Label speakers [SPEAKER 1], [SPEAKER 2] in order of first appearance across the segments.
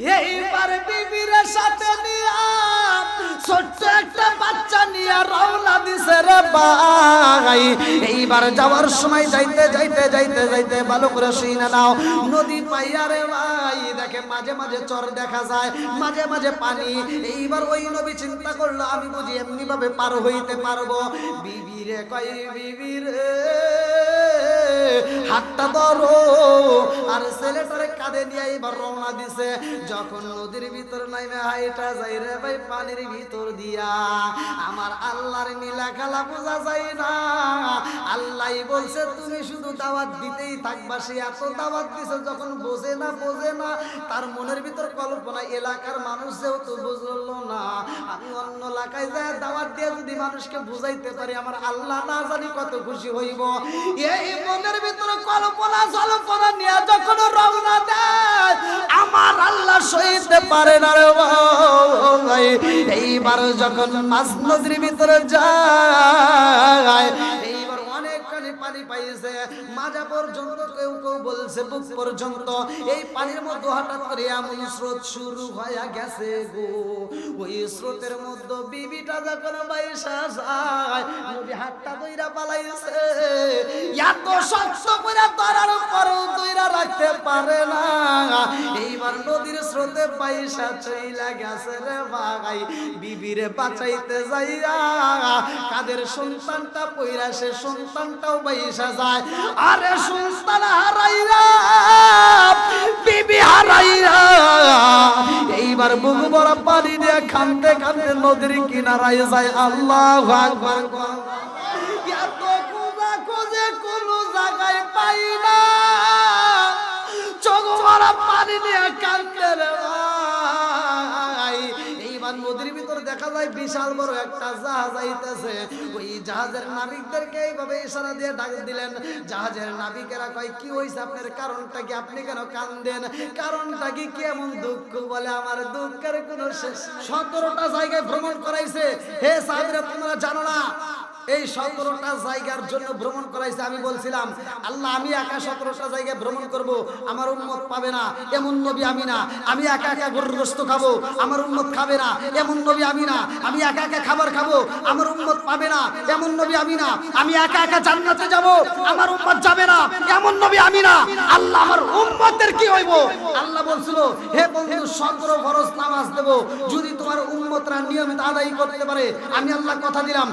[SPEAKER 1] এইবার বিবির সাথে নিয়া ছোট্ট বাচ্চা নিয়ে রওনা দিছে রে ভাই। এইবার যাওয়ার সময় যাইতে যাইতে যাইতে যাইতে ভালো করে শুনে নাও। নদী পাইয়া রে ভাই, দেখে মাঝে মাঝে চর দেখা যায়, মাঝে মাঝে পানি। এইবার ওই নবী চিন্তা করল, আমি বুঝি এমনি ভাবে পার হইতে পারব। বিবিরে কই বিবিরে হাতটা ধরো। আর ছেলেটারে কাঁধে নিয়ে এবার রওনা দিছে। যখন নদীর ভিতর নাইমে হাইটা যাই রে ভাই, পানির ভিতর দিয়া। আমার আল্লাহর নীলা খেলা বোঝা যায় না। আল্লাহ বলছে, তুমি শুধু দাওয়াত দিতেই থাকবা, সে এত দাওয়াত দিছে যখন বোঝে না বোঝে না। তার মনের ভিতর কল্পনা, এলাকার মানুষ যেহেতু বুঝলো না, আমি অন্য এলাকায় যায় দাওয়াত দিয়ে যদি মানুষকে বুঝাইতে পারি, আমার আল্লাহ না জানি কত খুশি হইব। এই মনের ভিতরে কল্পনা, জল্পনা নিয়ে যখন রওনা দেয়, আমার আল্লাহ সইতে পারে না রে ভাই। এইবার যখন মাছ নদীর ভিতরে যায়। পাইছে। মাজা পর্যন্ত কেউ কেউ বলছে, বুক পর্যন্ত। এই পানির মধ্যে হঠাৎ করে এমন স্রোত শুরু হয়ে গেছে গো। ওই স্রোতের মধ্যে বিবিটা যখন বাইসা যায় নদী হাতটা দইরা পালাইছে। এত শক্ত করে ধরার পরেও দইরা রাখতে পারে না। এইবার নদীর স্রোতে বাইসা চইলা গেছে রে ভাই বিবিরে বাঁচাইতে যাইয়া, কাদের সন্তানটা পইরা সে সন্তানটাও বাইসা যায় আরে সন্তান হারাইরা বিবি হারাইরা এইবার বুক বড় পানি দিয়ে খানতে খানতে নদীর কিনারায় যায়। আল্লাহ আকবার। পাই না। চোখ পানি নিয়ে কান্দে রে যায় বিশাল বড় একটা জাহাজ আইতেছে। ওই জাহাজের নাবিকদেরকে এইভাবে ইশারা দিয়ে ডাক দিলেন। জাহাজের নাবিকেরা কয়, কি হইছে আপনার কারণটা কি? আপনি কেন কান্দেন? কারণটা কি কেমন দুঃখ বলে আমার দুঃখের কোনো শেষ সতেরোটা জায়গায় ভ্রমণ করাইছে। হে সাহেবরা, তোমরা জানো না এই সতেরোটা জায়গার জন্য ভ্রমণ করাইছে, আমি বলছিলাম, আল্লাহ, আমি একা সতেরোটা জায়গায় ভ্রমণ করব, আমার উন্মত পাবে না, এমন নবী আমি না, আমি একা একা গরুর গোস্ত খাব, আমার উন্মত খাবে না, এমন নবী আমি না, আমি একা একা খাবার খাব, আমার উন্মত পাবে না, এমন নবী আমি না, আমি একা একা জান্নাতে যাব, আমার উম্মত যাবে না, এমন নবী আমি না, আল্লাহ আমার উম্মতের কি হইব? আল্লাহ বলছিল, হে বন্ধু, সতেরো ফরজ নামাজ দেব, যদি তোমার উম্মতরা নিয়মিত আদায় করতে পারে, আমি আল্লাহ কথা দিলাম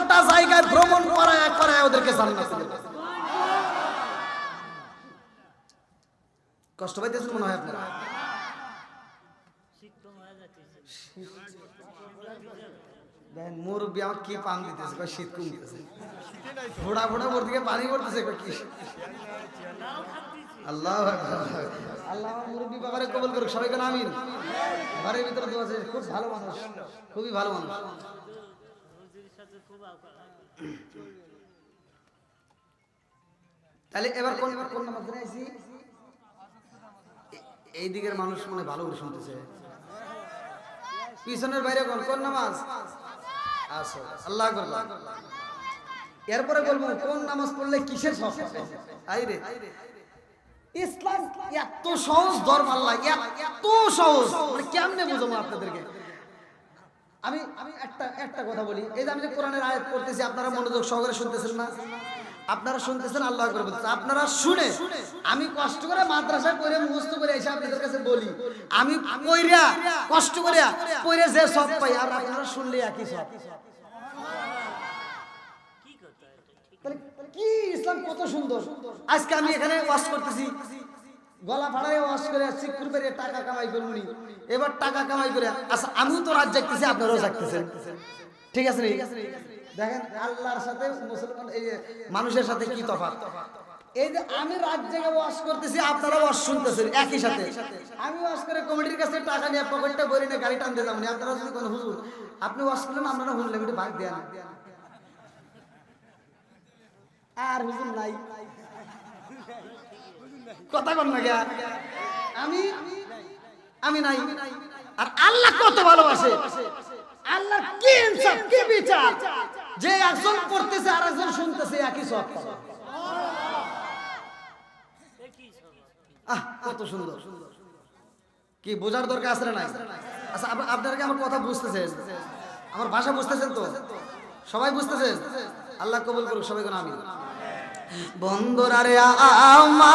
[SPEAKER 1] সতেরোটা জায়গায় ভ্রমণ করায় করায় ওদেরকে জান্নাতে কষ্ট পাইতেছেন মনে হয় আপনারা? দিকে পানি কি আল্লাহ আল্লাহ করুক ভিতরে খুব ভালো মানুষ, খুবই ভালো মানুষ। তাহলে এবার কোন এবার কোন নামাজ এই দিকের মানুষ মানে ভালো করে শুনতেছে। পিছনের বাইরে কোন কোন নামাজ? আসো আল্লাহ এরপরে বলব, কোন নামাজ পড়লে কিসের সব আই রে। ইসলাম এত সহজ ধর্ম, আল্লাহ, এত সহজ। মানে কেমনে বুঝব আপনাদেরকে? আমি আমি একটা একটা কথা বলি। এই যে আমি যে কোরআনের আয়াত পড়তেছি, আপনারা মনোযোগ সহকারে শুনতেছেন না? আপনারা শুনতেছেন, আল্লাহ করে বলতেছেন আপনারা শুনে, আমি কষ্ট করে মাদ্রাসায় পড়ে মুখস্থ করে এসে আপনাদের কাছে বলি। আমি পইরা কষ্ট করে পইরে যে সব পাই, আর আপনারা শুনলে একই সব। তাহলে কি ইসলাম কত সুন্দর? আজকে আমি এখানে ওয়াশ করতেছি। গলা ফাড়ায় ওয়াশ করে চিকুর করে টাকা কামাই করবনি। এবার টাকা কামাই করে আচ্ছা আমিও তো রাত জাগতেছি, আপনারাও জাগতেছেন। ঠিক আছে? দেখেন, আল্লাহর সাথে মুসলমান, এই যে মানুষের সাথে কি তফাৎ? এই যে আমি রাত জেগে ওয়াশ করতেছি আপনারা ওয়াশ শুনতেছেন, একই সাথে। আমি ওয়াশ করে কমিটির কাছে টাকা নিয়ে পকেটটা ভরে নিয়ে গাড়ি টানতে যাব আপনারা যদি কোনো হুজুর, আপনি ওয়াশ করলেন আপনারা শুনলেন একটু ভাগ দেন আর হুজুর নাই। কথা কর না আমি আমি নাই। আর আল্লাহ কত ভালোবাসে। আল্লাহ কি ইনসাফ কি বিচার? যে একজন করতেছে আর একজন শুনতেছে একই সব। আহ, কত সুন্দর। কি বোঝার দরকার আছে না আচ্ছা আপ- আপনারা আমার কথা বুঝতেছেন? আমার ভাষা বুঝতেছেন তো? সবাই বুঝতেছেন? আল্লাহ কবুল করুক সবাই কোন আমি। বন্ধুরা রে আমার।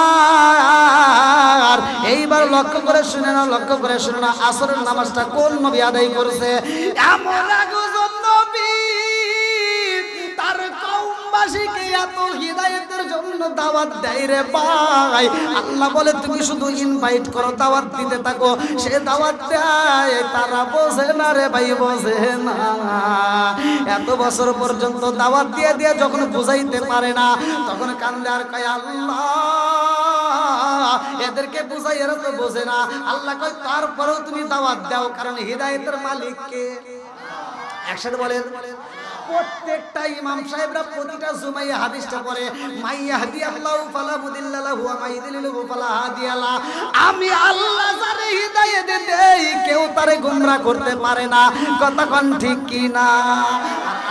[SPEAKER 1] এইবার লক্ষ্য করে শুনে না লক্ষ্য করে শুনে না আসরের নামাজটা কোন নবী আদায় করছে? এমন কৌমবাসীকে এত হৃদায়তের জন্য দাওয়াত দেয় রে ভাই। আল্লাহ বলে, তুমি শুধু ইনভাইট করো, দাওয়াত দিতে থাকো। সে দাওয়াত দেয়, তারা বোঝে না রে ভাই, বোঝে না। এত বছর পর্যন্ত দাওয়াত দিয়ে দিয়ে যখন বুঝাইতে পারে না, তখন কান্দে আর কয়, আল্লাহ, এদেরকে বুঝাই এরা তো বোঝে না। আল্লাহ কয়, তারপরেও তুমি দাওয়াত দাও, কারণ হৃদায়তের মালিককে। একসাথে বলেন প্রত্যেকটা ইমাম সাহেবরা প্রতিটা জুমাই হাদিসটা পড়ে, মাই ইয়াহদি আল্লাহু ফালা মুদিল্লা লাহু ওয়া মাই ইউদ্লিলহু ফালা হাদিয়া লা। আমি আল্লাহ যারে হিদায়াত দেই, কেউ তারে গোমরা করতে পারে না। কতক্ষণ ঠিক কি না?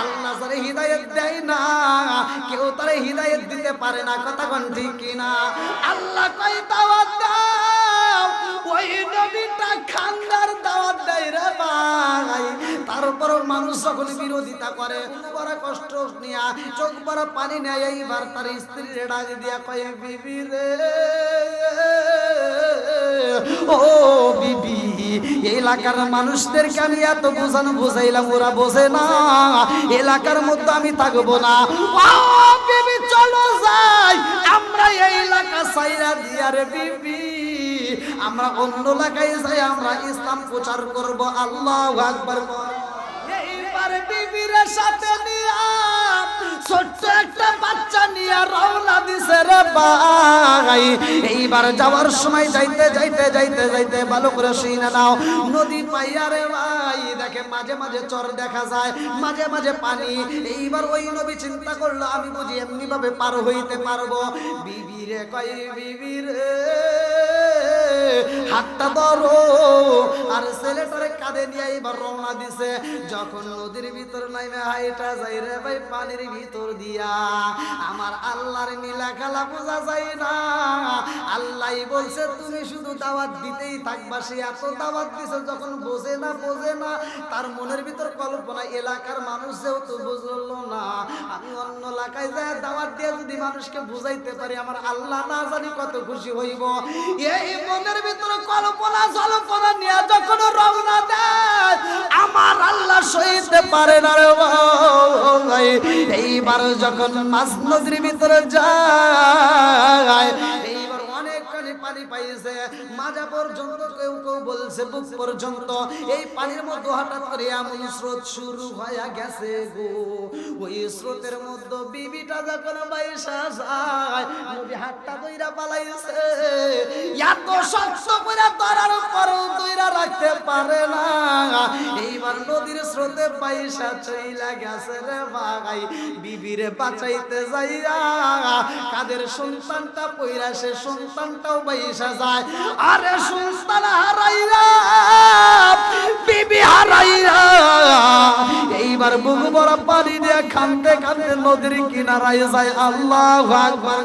[SPEAKER 1] আল্লাহ যারে হিদায়াত দেয় না, কেউ তারে হিদায়াত দিতে পারে না। কতক্ষণ ঠিক কি না? আল্লাহ কই দাওয়াত দাও মানুষ বিরোধিতা করে কষ্ট নিয়া পানি এইবার তার স্ত্রী দিয়া বিবি রে, ও বিবি, এলাকার মানুষদেরকে আমি এত বোঝানো বুঝাইলাম, ওরা বোঝে না। এলাকার মধ্যে আমি থাকব না। চলো যাই, আমরা এই এলাকা সাইরা দিয়া রে বিবি। আমরা অন্য এলাকায় যাই আমরা ইসলাম প্রচার করব। আল্লাহ আকবার। এইবার বিবির সাথে নিয়া ছোট্ট একটা বাচ্চা নিয়ে রওনা দিছে রে ভাই। এইবার যাওয়ার সময় যাইতে যাইতে যাইতে যাইতে ভালো করে শুনে নাও। নদী পাইয়া রে ভাই দেখে মাঝে মাঝে চর দেখা যায় মাঝে মাঝে পানি। এইবার ওই নবী চিন্তা করল আমি বুঝি এমনি ভাবে পার হইতে পারব। বিবি রে কই বিবি রে। হাতটা ধরো। আর ছেলেটারে কাঁধে নিয়ে এবার রওনা দিছে। যখন নদীর ভিতর নাইমে হাইটা যাই রে ভাই, পানির ভিতর দিয়া। আমার আল্লাহর নীলা খেলা বোঝা যায় না। আল্লাহ বলছে, তুমি শুধু দাওয়াত দিতেই থাকবা, সে এত দাওয়াত দিছে যখন বোঝে না বোঝে না। তার মনের ভিতর কল্পনা, এলাকার মানুষ যেহেতু বুঝলো না, আমি অন্য এলাকায় যাই দাওয়াত দিয়ে যদি মানুষকে বুঝাইতে পারি, আমার আল্লাহ না জানি কত খুশি হইব। এই মনের ভিতরে কল্পনা জল্পনা নিয়ে যখন রওনা দেয়, আমার আল্লাহ সইতে পারে না রে ভাই। এইবার যখন মাছ নদীর ভিতরে যায় পানি পাইছে। মাজা পর্যন্ত কেউ কেউ বলছে, বুক পর্যন্ত। এই পানির মধ্যে হঠাৎ করে এমন স্রোত শুরু হয়ে গেছে গো। ওই স্রোতের মধ্যে বিবিটা যখন বাইশা যায় নবী হাতটা দইরা পালাইছে। এত শক্ত পারে না। এইবার নদীর স্রোতে পয়সা চইলা গেছে রে ভাই বিবিরে বাঁচাইতে যাইয়া কাদের সন্তানটা পইরা সে সন্তানটাও বাইসা যায়। আরে সন্তান হারাইরা বিবি হারাইরা এইবার বুক বড় পানি দিয়ে খানতে খানতে নদীর কিনারায় যায়। আল্লাহ আকবার।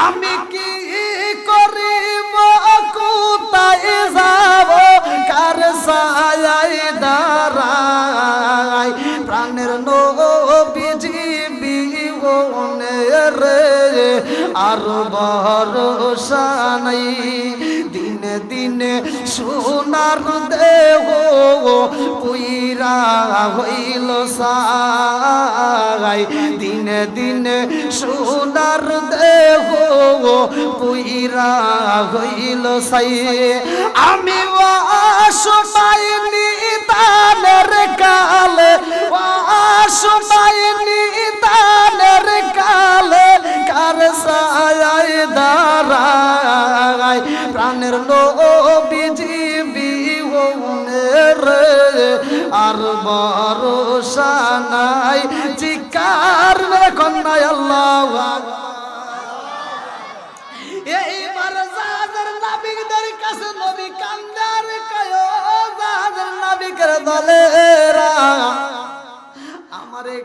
[SPEAKER 1] আমি কি করিব? কোথায় যাব? কার সায়াই দাঁড়াই? প্রাণের আর ভরসা নাই। দিনে দিনে সোনার দেহ পুইরা হইল সাই দিনে দিনে পুইরা হইল সাই আমি বাসনাইনি তানের কালে বাসনাইনি তানের কালে, কার সায় দাঁড়ায়। প্রাণের নবীজি বিহনের আর বড় সানাই চিকার কন্যায় আল্লাহ কাছে নবী কান্দার কয় যাদের নাবিকের দলেরা।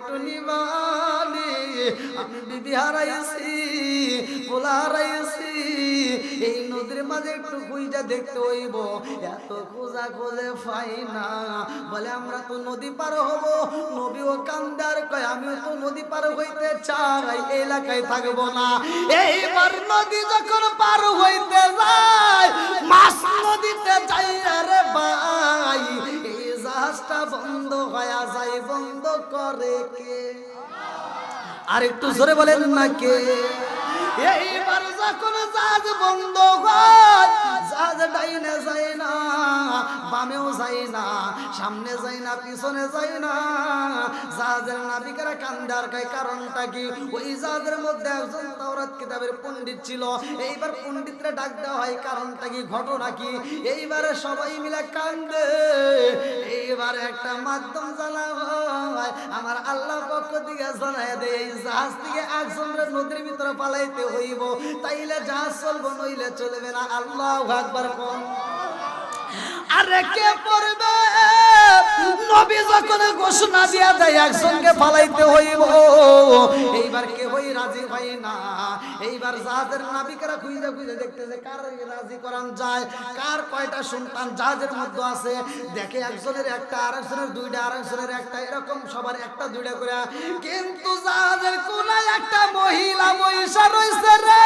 [SPEAKER 1] আমার একটু আমি বিবি হারাইছি পোলা হারাইছি। এই নদীর মাঝে একটু খুঁজা দেখতে হইব, এত খোঁজা খোঁজে পাই না। বলে আমরা তো নদী পার হব নবী ও কান্দার কয়, আমিও তো নদী পার হইতে চাই এলাকায় থাকব না। এইবার নদী যখন পার হইতে যায়, মাছ নদীতে যাই রে ভাই জাহাজটা বন্ধ হয়ে যায় বন্ধ করে কে? আর একটু জোরে বলেন না কে? এইবার যখন জাহাজ বন্ধ হয়। জাহাজ না, বামেও যায় না, সামনে যায় না, পিছনে যায় না। জাহাজের নাবিকেরা কান্দার খায় কারণটা কি? ওই জাহাজের মধ্যে একজন তাওরাত কিতাবের পণ্ডিত ছিল। এইবার পণ্ডিতরা ডাক দেওয়া হয়, কারণটা কি, ঘটনা কি? এইবারে সবাই মিলে কান্দে। এইবার একটা মাধ্যম জানা হয়, আমার আল্লাহ পক্ষ থেকে জানাই দেয়, জাহাজ থেকে একজনের নদীর ভিতরে পালাইতে হইব। তাইলে জাহাজ চলবো, নইলে চলবে না। আল্লাহ একবার কোন। আরে কে পড়বে? নবী যখন ঘোষণা দিয়া দেয়, একজনকে ফালাইতে হইব। এইবার কে হই রাজি হয় না। এইবার জাহাজের নাবিকেরা খুঁজে খুঁজে দেখতেছে কার রাজি করান যায়, কার কয়টা সন্তান জাহাজের মধ্যে আছে। দেখে একজনের একটা, আরেকজনের দুইটা, আরেকজনের একটা, এরকম সবার একটা, দুইটা করে। কিন্তু জাহাজের কোনায় একটা মহিলা মহিষা রয়েছে রে।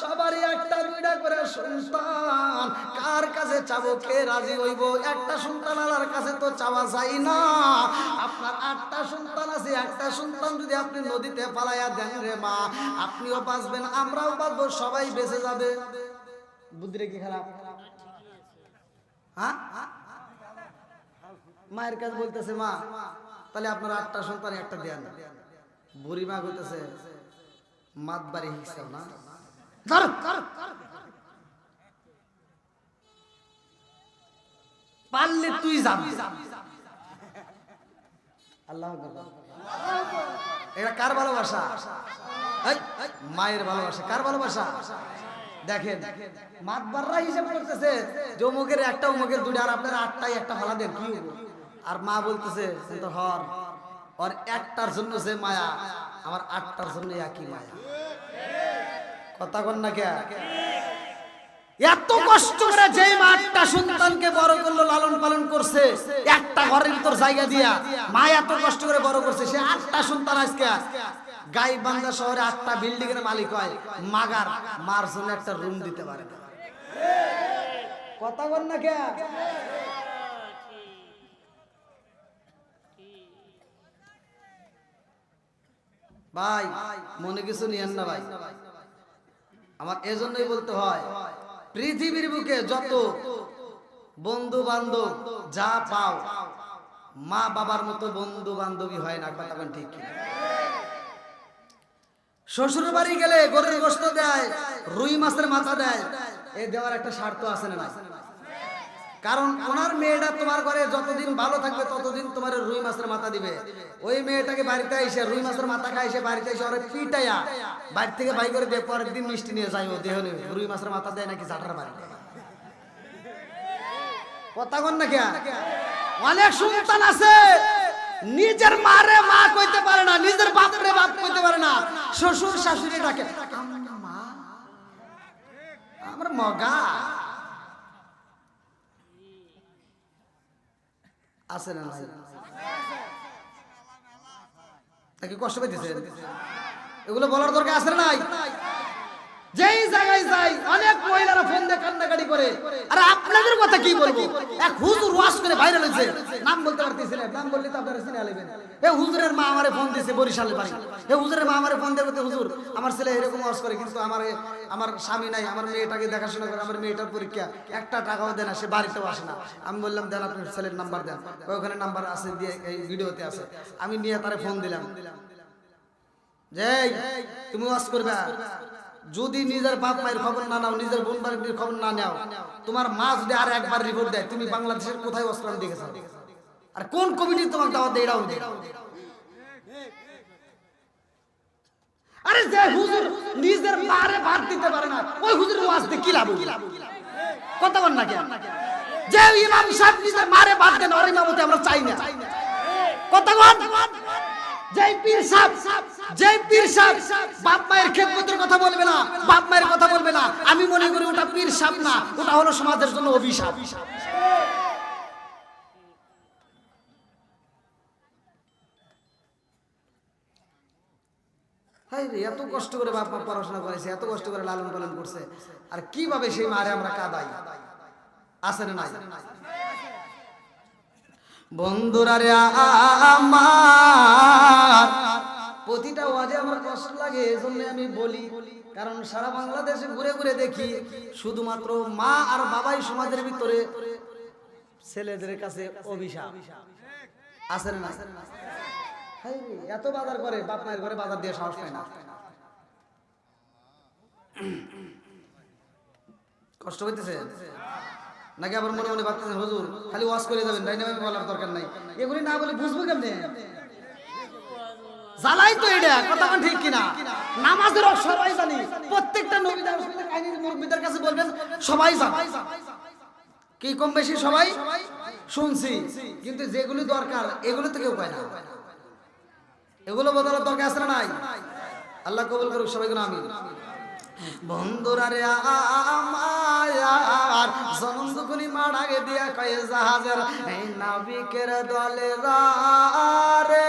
[SPEAKER 1] সবারই একটা দুইটা করে সন্তান কার কাছে চাবো? কে রাজি হইব? একটা সন্তান আলার কাছে তো চাওয়া যায় না। আপনার আটটা সন্তান আছে, একটা সন্তান যদি আপনি নদীতে পালাইয়া দেন রে মা, আপনিও বাঁচবেন, আমরাও বাঁচবো, সবাই বেঁচে যাবে। বুদ্ধিরে কি খারাপ? হ্যাঁ? মায়ের কাছে বলতেছে, মা, তাহলে আপনার আটটা সন্তান একটা দেন বুড়ি মা বলতেছে মাত বাড়ি হিসাব না। পারলে তুই এটা কার ভালোবাসা? মায়ের ভালোবাসা। কার ভালোবাসা? দেখেন মাতবাররা করতেছে যে একটা, অমুকের দুটো আর আপনার আটটাই একটা ফালা দেন, কি আর মা বলতেছে হর। ওর একটার জন্য সে মায়া, আমার আটটার জন্য একই মায়া। কথা কন না কে? এত কষ্ট করে যে মা আটটা সন্তানকে বড় করল, লালন পালন করছে, একটা ঘরের ভিতর জায়গা দিয়া মা এত কষ্ট করে বড় করছে, সে আটটা সন্তান আজকে গাই বান্দা শহরে আটটা বিল্ডিং এর মালিক হয়, মাগার, মার জন্য একটা রুম দিতে পারে কথা বল না কে? ভাই, মনে কিছু নিয়েন না ভাই। আমার এজন্যই বলতে হয়, পৃথিবীর বুকে যত বন্ধু বান্ধব যা পাও, মা বাবার মতো বন্ধু বান্ধবী হয় না, কথা ঠিক শ্বশুর বাড়ি গেলে গরুর গোস্ত দেয়, রুই মাছের মাথা দেয়, এ দেওয়ার একটা স্বার্থ আছে না? কারণ ওনার মেয়েটা তোমার ঘরে যতদিন ভালো থাকবে ততদিন তোমার রুই মাছের মাথা দিবে। ওই মেয়েটাকে বাড়িতে এসে রুই মাছের মাথা খাই এসে বাড়িতে এসে ওরা পিটাইয়া বাড়ি থেকে বাই করে দিয়ে পরের দিন মিষ্টি নিয়ে যাই ও, দেহ নেবে রুই মাছের মাথা দেয় নাকি চাটার বাড়ি? কথা কন অনেক সন্তান আছে, নিজের মারে মা কইতে পারে না, নিজের বাপরে বাপ কইতে পারে না, শ্বশুর শাশুড়ি ডাকে আমার মগা আছে না নাই? নাকি কষ্ট পাইতেছেন? এগুলো বলার দরকার আছে না নাই? যেই জায়গায় যাই, অনেক মহিলারা ফোন দিয়ে কান্নাকাটি করে। আর আপনাদের কথা কি বলব? এক হুজুর ওয়াশ করে ভাইরাল হয়েছে নাম বলতে পারতেছিলেন নাম বললে তো আপনারা চিনে আলেবেন এ হুজুরের মা আমারে ফোন দিয়েছে বরিশালে বাড়ি। এ হুজুরের মা আমারে ফোন বলতে হুজুর, আমার ছেলে এরকম ওয়াশ করে, কিন্তু আমার আমার স্বামী নাই, আমার মেয়েটাকে দেখাশোনা করে, আমার মেয়েটার পরীক্ষা, একটা টাকাও দেয় না, সে বাড়িতেও আসে না। আমি বললাম, দেন আপনার ছেলের নাম্বার দেন। ওখানে নাম্বার আছে দিয়ে এই ভিডিওতে আছে। আমি নিয়ে তারে ফোন দিলাম। যে তুমি ওয়াশ করবে। যদি নিজের বাপ মায়ের খবর না নাও, নিজের বোন বাড়ির খবর না নাও, তোমার মা যদি আর একবার রিপোর্ট দেয়, তুমি বাংলাদেশের কোথায় করেন দেখেছ আর কোন কমিটি তোমাকে দাওয়াত দেয় দেয়। আরে যে হুজুর নিজের ভাত দিতে পারে না, ওই ওয়াজ দিয়ে কি লাভ কথা বল না কেন? যে ইমাম সাহেব নিজের মারে ভাত দেন আমরা চাই না। কথা বল। যেই পীর সাহেব যেই পীর সাহেব বাপ মায়ের খেদমতের কথা বলবে না, বাপ মায়ের কথা বলবে না, আমি মনে করি ওটা পীর সাহেব না, ওটা হলো সমাজের জন্য অভিশাপ। এত কষ্ট করে বাপ মা পড়াশোনা করেছে, এত কষ্ট করে লালন পালন করছে, আর কীভাবে সেই মারে আমরা কাদাই? আছে না বন্ধুরা রে আমার প্রতিটা ওয়াজে আমার কষ্ট লাগে, এজন্য আমি বলি, কারণ সারা বাংলাদেশে ঘুরে ঘুরে দেখি, শুধুমাত্র মা আর বাবাই সমাজের ভিতরে ছেলেদের কাছে অভিশাপ। আছে না এত বাজার করে, বাপ মায়ের ঘরে বাজার দিয়ে সাহস পায় না। কষ্ট হইতেছে? নাকি আবার মনে মনে ভাবতেছেন, হুজুর, খালি ওয়াশ করে যাবেন, ডাইনামিক বলার দরকার নাই। এগুলি না বলে বুঝব কেমনে? জ্বালাই তো এটা, কথা ঠিক কিনা? নামাজের সবাই জানি। প্রত্যেকটা নবীদের মুরব্বীদের কাছে বলবেন, সবাই জানে। কি কম বেশি সবাই? শুনছি। কিন্তু যেগুলি দরকার, এগুলো তো কেউ পায় না। এগুলো বদলার দরকার আছে না নাই? আল্লাহ কবুল করুক, সবাই আমি বন্ধুরা রে আমার জনম দুকুনি মার দিয়া কয়ে জাহাজের, এই নাবিকের দলে রে।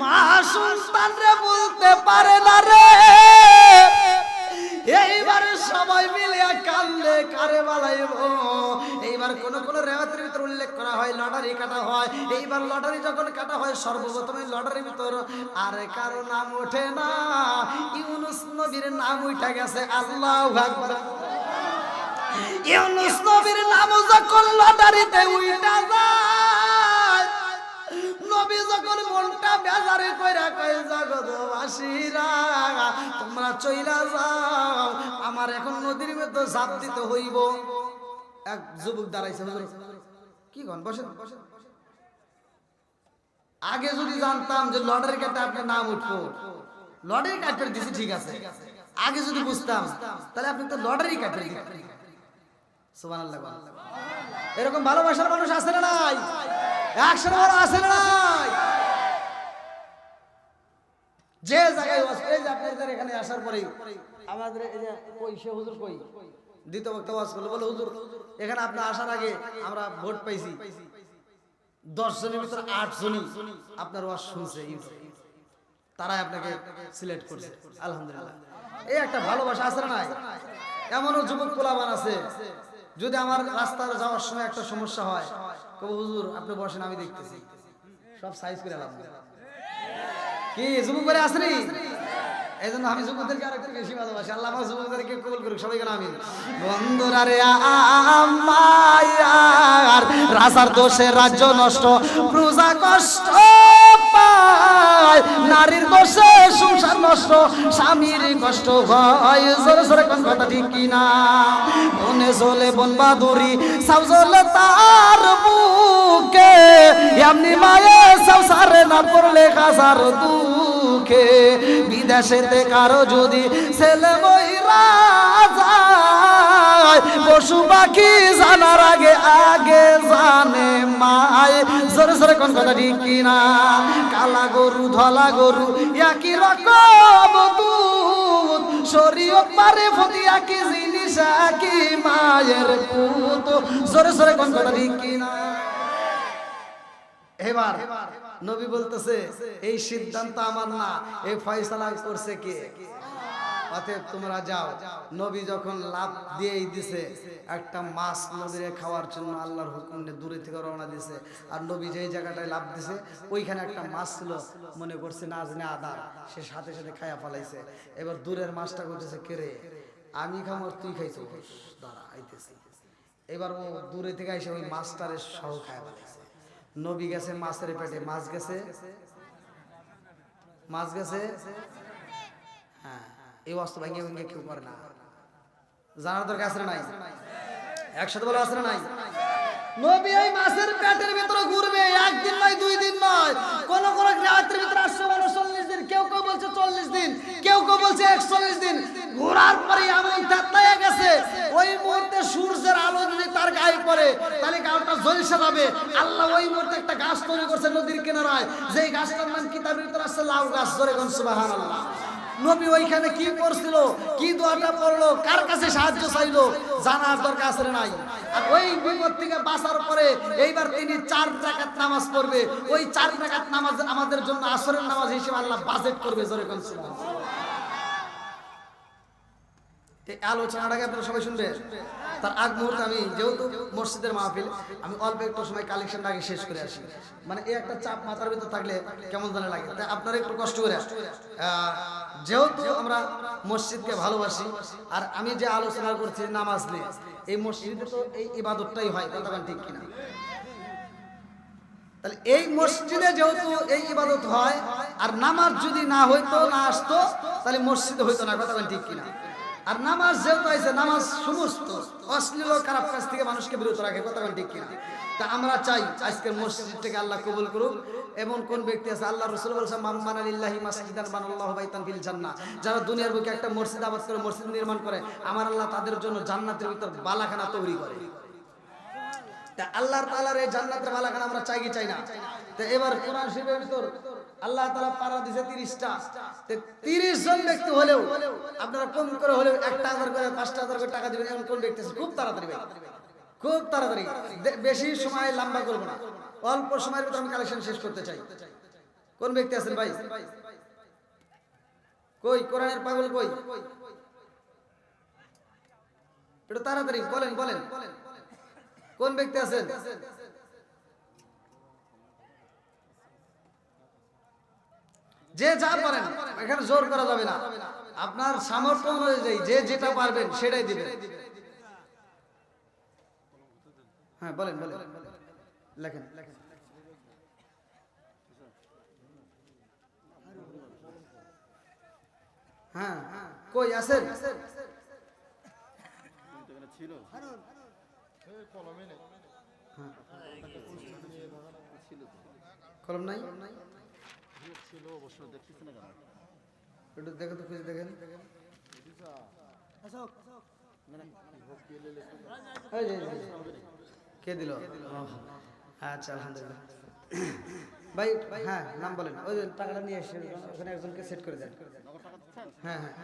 [SPEAKER 1] মা সন্তান রে বলতে পারে না রে। এইবারে সবাই মিলে কান্দে কারে বালাইব। এইবার কোন কোন রেওয়াতের ভিতর উল্লেখ করা হয়, লটারি কাটা হয়। এইবার লটারি যখন কাটা হয়, সর্বপ্রথমে লটারির ভিতর আর কারও নাম ওঠে না। ইউনুস নবীর নাম উঠা গেছে, আল্লাহ আকবার। ইউনুস নবীর নাম যখন লটারিতে উঠা যায় তোমরা চইলা যাও, আমার এখন নদীর মধ্যে দিতে হইব। এক যুবক দাঁড়াইছে কি বসেন। আগে যদি জানতাম যে লটারি কাটে আপনার নাম উঠবো, লটারি ঠিক আছে। আগে যদি বুঝতাম, তাহলে আপনি তো লটারি সুবহানাল্লাহ এরকম ভালোবাসার মানুষ আছে না নাই? একশো আছে না যে জায়গায় এই যে আপনাদের এখানে আসার পরে আমাদের এই যে কই সে হুজুর কই? দ্বিতীয় বক্তা ওয়াজ করল, বলে, হুজুর, এখানে আপনি আসার আগে আমরা ভোট পাইছি। দশ জনের ভিতরে আট জনই আপনার ওয়াজ শুনছে তারাই আপনাকে সিলেক্ট করছে। আলহামদুলিল্লাহ। এই একটা ভালোবাসা আছে না এমনও যুবক পোলাবান আছে, যদি আমার রাস্তায় যাওয়ার সময় একটা সমস্যা হয়, কবু, হুজুর, আপনি বসেন, আমি দেখতেছি। সব সাইজ করে আলাম কি যুবক করে আসেনি এই? জন্য আমি যুবকদেরকে আর একটু বেশি ভালোবাসি। আল্লাহ আমার যুবকদেরকে কবুল করুক সবাই কেন আমি বন্ধুরা রে আমার রাজার দোষে রাজ্য নষ্ট, প্রজা কষ্ট পায়, নারীর দোষে সংসার নষ্ট, স্বামীর কষ্ট হয়। জোরে জোরে কোন কথা ঠিক কিনা? বনে চলে বন বাদুরি সাউ জ্বলে তার বুকে এমনি মায়ে সাউ সারে না পড়লে কাজার দুঃখ। দুঃখে বিদেশেতে কারও যদি ছেলে বইরা পশু পাখি জানার আগে আগে জানে মায়। জোরে জোরে কোন কথা ঠিক কিনা? কালা গরু, ধলা গরু, একই রকম দুধ। শরীয়ত পারে ফতি একই জিনিস, একই মায়ের পুত। জোরে জোরে কোন কথা ঠিক কিনা? এবার নবী বলতেছে, এই সিদ্ধান্ত আমার না, এই ফয়সালা করছে কে? অতএব তোমরা যাও। নবী যখন লাভ দিয়েই দিছে, একটা মাছ নবীরে খাওয়ার জন্য আল্লাহর হুকুম নিয়ে দূরে থেকে রওনা দিছে। আর নবী যেই জায়গাটায় লাভ দিছে, ওইখানে একটা মাছ ছিল, মনে করছে না নাজনে আদার, সে সাথে সাথে খায়া ফেলাইছে। এবার দূরের মাছটা করতেছে কেরে আমি খামো আর তুই খাইছো? দাঁড়া, আইতেছি। এবার ও দূরে থেকে এসে ওই মাছটারে সহ খায় ফেলাইছে। নবী গেছে, মাছের পেটে। মাছ গেছে? মাছ গেছে? হ্যাঁ। এই অস্ত্র ভাঙিয়ে ভেঙে কেউ করে না। জানার দরকার আছে নাই? একসাথে বলে আছে নাই? নবী ওই মাছের পেটের ভিতরে ঘুরবে, একদিন নয়, দুই দিন নয়। কোন কোন রাত্রির ভিতরে আসছে বলে চল্লিশ দিন কেউ কেউ বলছে চল্লিশ দিন কেউ বলছে, একচল্লিশ দিন ঘোরার পরে এমন তেতলাইয়া গেছে। ওই মুহূর্তে সূর্যের আলো যদি তার গায়ে পড়ে, তাহলে গাওটা জ্বলসে যাবে। আল্লাহ ওই মুহূর্তে একটা গাছ তৈরি করছে নদীর কিনারায়। যেই গাছটার নাম কিতাবের ভিতরে আসছে লাউ গাছ। ধরে আল্লাহ নবী ওইখানে কি করছিল কি দোয়াটা পড়ল, কার কাছে সাহায্য চাইলো, জানার দরকার আছে নাই? আর ওই বিপদ থেকে বাঁচার পরে এইবার তিনি চার রাকাত নামাজ পড়বে। ওই চার রাকাত নামাজ আমাদের জন্য আসরের নামাজ হিসেবে আল্লাহ বাজেট করবে, জোরে কোন। এই আলোচনাটাকে আপনারা সবাই শুনবে? তার আগ মুহূর্তে আমি যেহেতু মসজিদের মাহফিল, আমি অল্প একটু সময় আগে শেষ করে আসি। মানে এই একটা চাপ মাথার ভিতর থাকলে কেমন জানে লাগে। তাই আপনারা একটু কষ্ট করে যেহেতু আমরা মসজিদকে ভালোবাসি, আর আমি যে আলোচনা করছি নামাজ নিয়ে, এই মসজিদে তো এই ইবাদতটাই হয়, কথা ঠিক কিনা? তাহলে এই মসজিদে যেহেতু এই ইবাদত হয়, আর নামাজ যদি না হইতো, না আসতো, তাহলে মসজিদে হইতো না, কথা ঠিক কিনা? আর নামাজ যেহেতু আছে নামাজ সমস্ত। অশ্লীল খারাপ কাজ থেকে মানুষকে বিরত রাখে, কথা ঠিক কিনা? তা আমরা চাই আজকের মসজিদটাকে আল্লাহ কবুল করুক। এমন কোন ব্যক্তি আছে? আল্লাহ রসুল বলছে যারা দুনিয়ার বুকে একটা মসজিদ আবাদ করে, মসজিদ নির্মাণ করে, আমার আল্লাহ তাদের জন্য জান্নাতের ভিতর বালাখানা তৈরি করে। তা আল্লাহর তাআলার এই জান্নাতের বালাখানা আমরা চাই কি চাই না? তো এবার কোরআন শরীফের ভিতর আল্লাহ তাআলা পারা দিছে 30টা তে 30 জন ব্যক্তি হলেও আপনারা কম করে হলেও 1000 করে 5000 করে টাকা দিবেন, এমন কোন ব্যক্তি আছে? খুব তাড়াতাড়ি খুব তাড়াতাড়ি। বেশি সময় লম্বা করব না। অল্প সময়ের ভিতর আমি কালেকশন শেষ করতে চাই। কোন ব্যক্তি আছেন ভাই? কই, কোরআনের পাগল কই? একটু তাড়াতাড়ি বলেন বলেন। কোন ব্যক্তি আছেন? যে যা পারেন, এখানে জোর করা যাবে না। আপনার সামর্থ্য অনুযায়ী যে যেটা পারবেন, সেটাই দিবেন। হ্যাঁ বলেন বলেন। লেখেন। হ্যাঁ কই আছেন? কলম নাই? একটু দেখো তো খুঁজে দেখেন। যে। কে দিল? আচ্ছা আলহামদুলিল্লাহ। ভাই হ্যাঁ নাম বলেন। ওই টাকাটা নিয়ে এসে ওখানে একজনকে সেট করে দেন। হ্যাঁ হ্যাঁ।